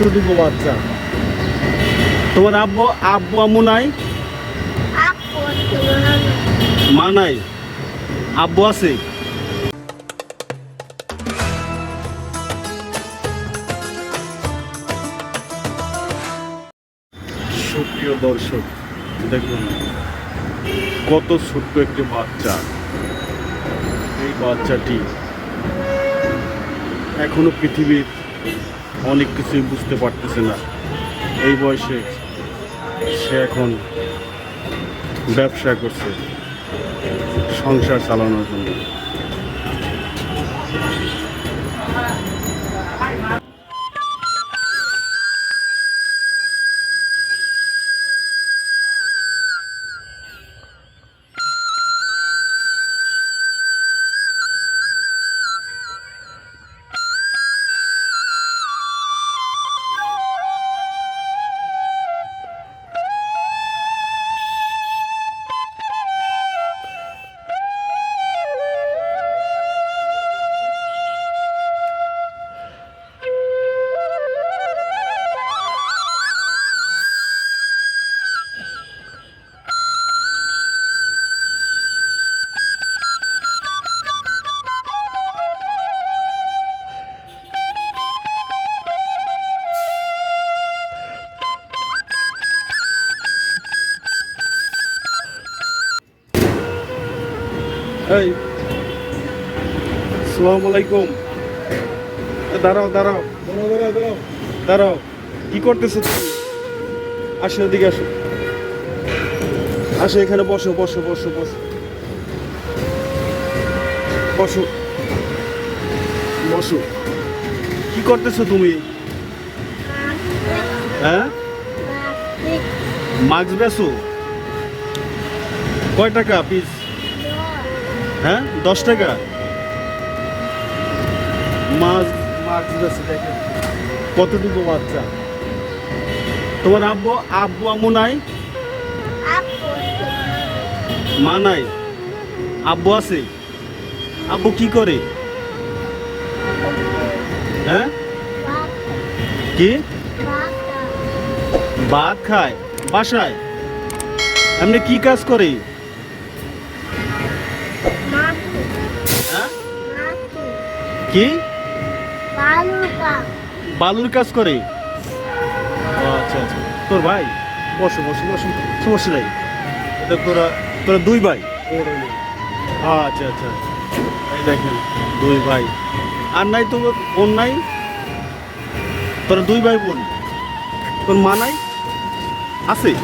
কতটুকু বাচ্চা। তোমার আব্বু আব্বু আম্মু নাই। মা নাই? আব্বু আছে? সুপ্রিয় দর্শক দেখুন কত ছোট্ট একটি বাচ্চা। এই বাচ্চাটি এখনও পৃথিবীর অনেক কিছুই বুঝতে পারতেছে না। এই বয়সে সে এখন ব্যবসা করছে সংসার চালানোর জন্য। সালাম আলাইকুম। দাঁড়াও দাঁড়াও। দাঁড়াও, কি করতেছো তুমি? আসো এদিকে আসো আসো এখানে বসো বসো বসো বসো। বসো। বসো। কি করতেছো তুমি? হ্যাঁ? মাস্ক বেছো? কয় টাকা পিস হ্যাঁ? দশ টাকা? মাছ মাছ দেখেন কতটুকু বাচ্চা? তোমার আব্বু আব্বু আম্মু নাই? মা নাই? আব্বু আছে? আব্বু কি করে? হ্যাঁ? কি? ভাত খায়। বাসায়? এমনি কি কাজ করে? হ্যাঁ? কি? বালুর কাজ করে। আচ্ছা আচ্ছা। তোর ভাই? বসো বসো বসো। সমস্যা নাই। তোরা তোরা দুই ভাই। আচ্ছা আচ্ছা। দেখেন, দুই ভাই। আর নাই তো বোন নাই? তোরা দুই ভাই বোন। তোর মা নাই? আছে?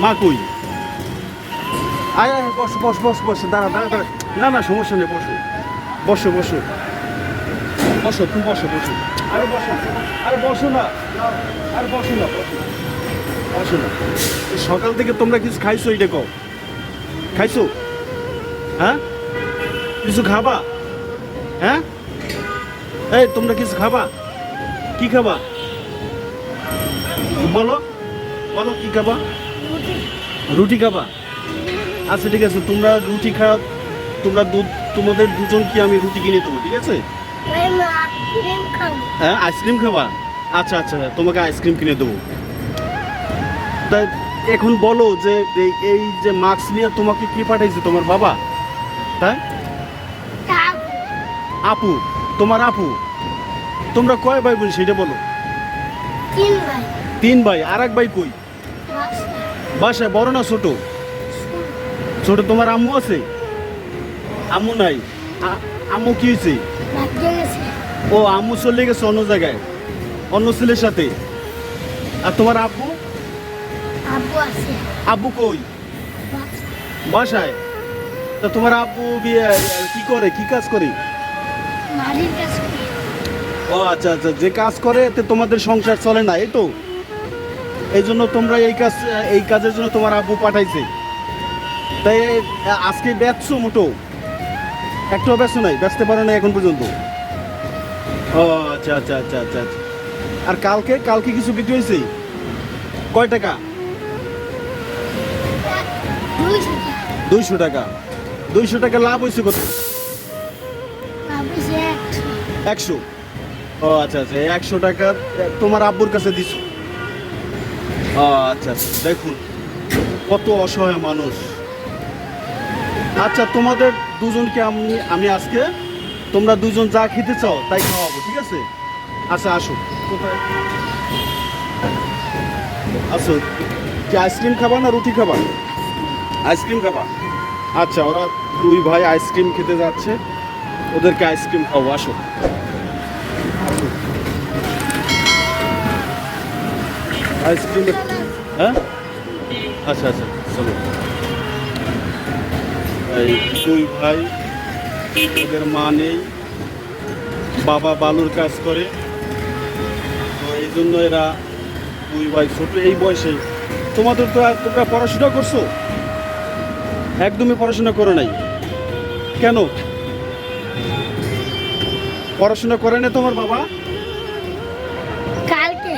মা কই? আয় আয়, বস বস বস বস। দাঁড়া দাঁড়া দাঁড়া। না না, সমস্যা নেই, বসো। বসো বসো। বসো, তুমি বসো বসো। আরে বসো আরে বসো না। আর বসো না। বসো না। সকাল থেকে তোমরা কিছু খাইছো এটা কও। খাইছো? হ্যাঁ? কিছু খাবা? হ্যাঁ? এই, তোমরা কিছু খাবা? কি খাবা? বলো। বলো, কি খাবা? রুটি খাবা? আচ্ছা ঠিক আছে। তোমরা রুটি খাও। তোমরা দুধ তোমাদের দুজন কি আমি রুটি কিনে দেবো, ঠিক আছে? হ্যাঁ আইসক্রিম খাবা? আচ্ছা আচ্ছা তোমাকে আইসক্রিম কিনে দেবো। তা এখন বলো যে এই- যে মাস্ক নিয়ে তোমাকে কি পাঠাইছে? তোমার বাবা? তাই? আপু, তোমার আপু? তোমরা কয় ভাই বোন সেটা বলো। তিন ভাই। আর এক ভাই কই? বাসায়, বড় না ছোট? ছোট তোমার আম্মু আছে? আম্মু নাই। আম্মু কি হয়েছে ও আম্মু চলে গেছে অন্য জায়গায় অন্য ছেলের সাথে। আর তোমার আব্বু? আব্বু কই? বাসায়। তা তোমার আব্বু কি করে কি কাজ করে? ও আচ্ছা আচ্ছা যে কাজ করে এতে তোমাদের সংসার চলে না এই তো। এই জন্য তোমরা এই কাজ এই কাজের জন্য তোমার আব্বু পাঠাইছে। তাই আজকে বেচছো মোটো। একটাও ব্যস্ত নাই ব্যস্ত পারো না এখন পর্যন্ত। ও আচ্ছা আচ্ছা আচ্ছা আচ্ছা আচ্ছা। আর কালকে কালকে কিছু বিক্রি হয়েছে? কয় টাকা? দুইশো টাকা। দুইশো টাকা লাভ হয়েছে কত? একশো। ও আচ্ছা আচ্ছা একশো টাকা তোমার আব্বুর কাছে দিছ। ও আচ্ছা আচ্ছা দেখুন, কত অসহায় মানুষ। আচ্ছা তোমাদের দুজনকে আমি আমি আজকে তোমরা দুজন যা খেতে চাও তাই খাওয়াবো ঠিক আছে? আচ্ছা আসো। কোথায়? আসো। কি আইসক্রিম খাবা না রুটি খাবা? আইসক্রিম খাবা। আচ্ছা ওরা দুই ভাই আইসক্রিম খেতে যাচ্ছে। ওদেরকে আইসক্রিম আসো আসো। আইসক্রিম হ্যাঁ? আচ্ছা আচ্ছা চলো। এই দুই ভাই ওদের মা নেই বাবা বালুর কাজ করে। তো এই জন্য এরা দুই ভাই ছোট এই বয়সে। তোমাদের তো তোমরা পড়াশোনা করছ? একদমই পড়াশোনা করো নাই। কেন? পড়াশোনা করে না তোমার বাবা। কালকে।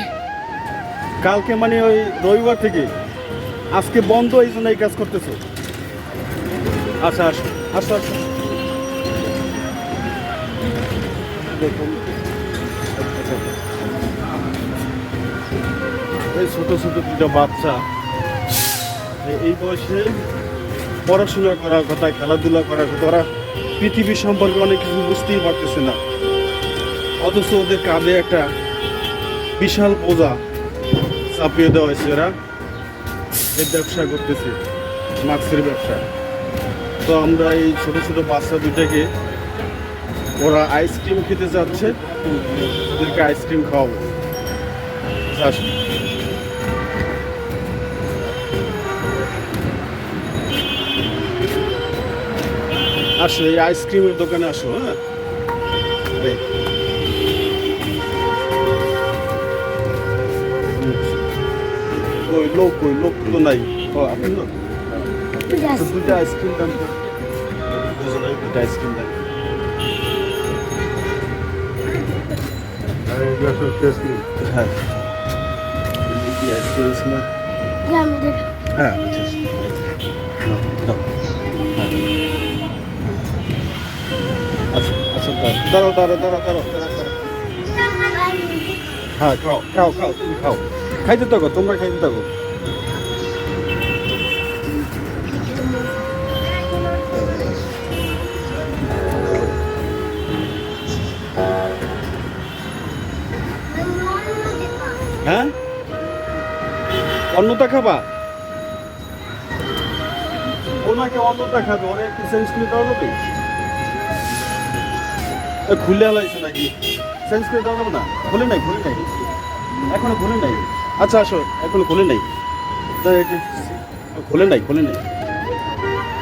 কালকে মানে ওই রবিবার থেকে। আজকে বন্ধ এই জন্য এই কাজ করতেছো। আচ্ছা আসো আসো আসো। দেখুন। এই ছোট ছোট দুটো বাচ্চা। এই বয়সে পড়াশোনা করার কথা, খেলাধুলা করার কথা, ওরা পৃথিবী সম্পর্কে অনেক কিছু বুঝতেই পারতেছে না। অথচ ওদের কাঁধে একটা বিশাল বোঝা চাপিয়ে দেওয়া হয়েছে এরা এই ব্যবসা করতেছে মাস্কের ব্যবসা। তো আমরা এই ছোট ছোট বাচ্চা দুটাকে ওরা আইসক্রিম খেতে যাচ্ছে ওদেরকে আইসক্রিম খাওয়াবো। আসুন। আসো এই আইসক্রিমের দোকানে আসো হ্যাঁ। ওই লোক ওই লোক তো নাই। ও আপনি দুটো আইসক্রিম দাম দুজনে দুটো আইসক্রিম দাম। হ্যাঁ কি আইসক্রিম আছে না যে আমি দেখ হ্যাঁ আচ্ছা নাও, নাও। হ্যাঁ। আচ্ছা আচ্ছা দাঁড়াও দাঁড়াও দাঁড়াও দাঁড়াও দাঁড়াও দাঁড়াও হ্যাঁ খাও খাও খাও তুমি খাও খাইতে থাকো তোমরা খাইতে থাকো অন্যটা খাবা? ওনাকে অন্যটা খাবে ওরা একটু চেঞ্জ করে দেওয়া যাবে? খুলে আলাইছে নাকি? চেঞ্জ করে দেওয়া যাবে না? খুলে নাই খুলে নাই। এখনও খুলে নাই। আচ্ছা আসো এখনও খুলে নাই। তা এটা- খুলে নাই খুলে নাই।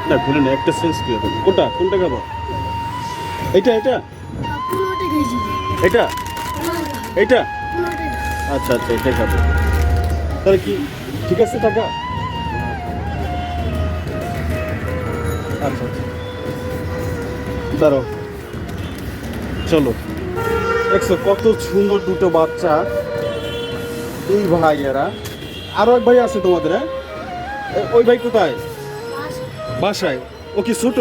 না খুলে নাই একটা চেঞ্জ করে দেবো। কোনটা কোনটা খাব? এটা এটা এটা এটা আচ্ছা আচ্ছা এটা খাব। তাহলে কি? ঠিক আছে টাকা? আচ্ছা আচ্ছা। দাঁড়াও। চলো। দেখছ কত সুন্দর দুটো বাচ্চা। দুই ভাই এরা আরও এক ভাই আছে তোমাদের হ্যাঁ? ওই ভাই কোথায়? বাসায়। ও কি ছোট?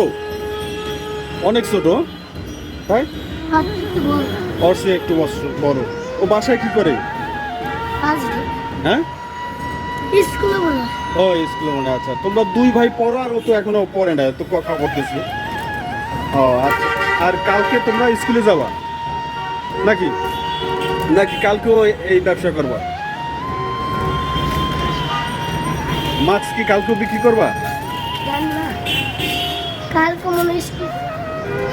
অনেক ছোট। তাই? ওর সে একটু বড় ও বাসায় কি করে। হ্যাঁ? স্কুলে বলো। ও স্কুলে মনে আছে তোমরা দুই ভাই পড়ো আর ও তো এখনও পড়ে না তো কথা করতেছি ও আচ্ছা। আর কালকে তোমরা স্কুলে যাবা? নাকি? নাকি কালকেও এই ব্যবসা করবা? মাছ কি কালকেও বিক্রি করবা? কালকে মনে স্কুল।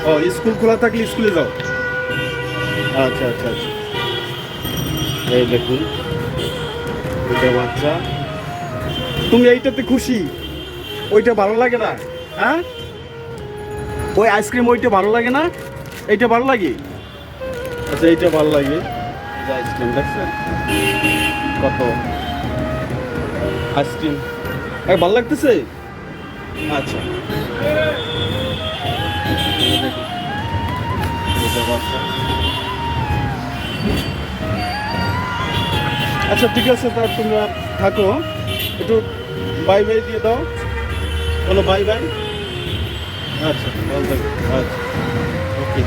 ও স্কুল খোলা থাকলে স্কুলে যাও। আচ্ছা আচ্ছা আচ্ছা। এই দেখুন দুটো বাচ্চা। তুমি এইটাতে খুশি? ওইটা ভালো লাগে না? হ্যাঁ? ওই আইসক্রিম ওইটা ভালো লাগে না? এইটা ভালো লাগে? আচ্ছা এইটা ভালো লাগে। আইসক্রিম, দেখছেন? কত আইসক্রিম। এই, ভালো লাগতেছে? আচ্ছা। আচ্ছা ঠিক আছে তার তোমরা থাকো। একটু বাই বাই দিয়ে দাও। বলো বাই বাই আচ্ছা আচ্ছা ওকে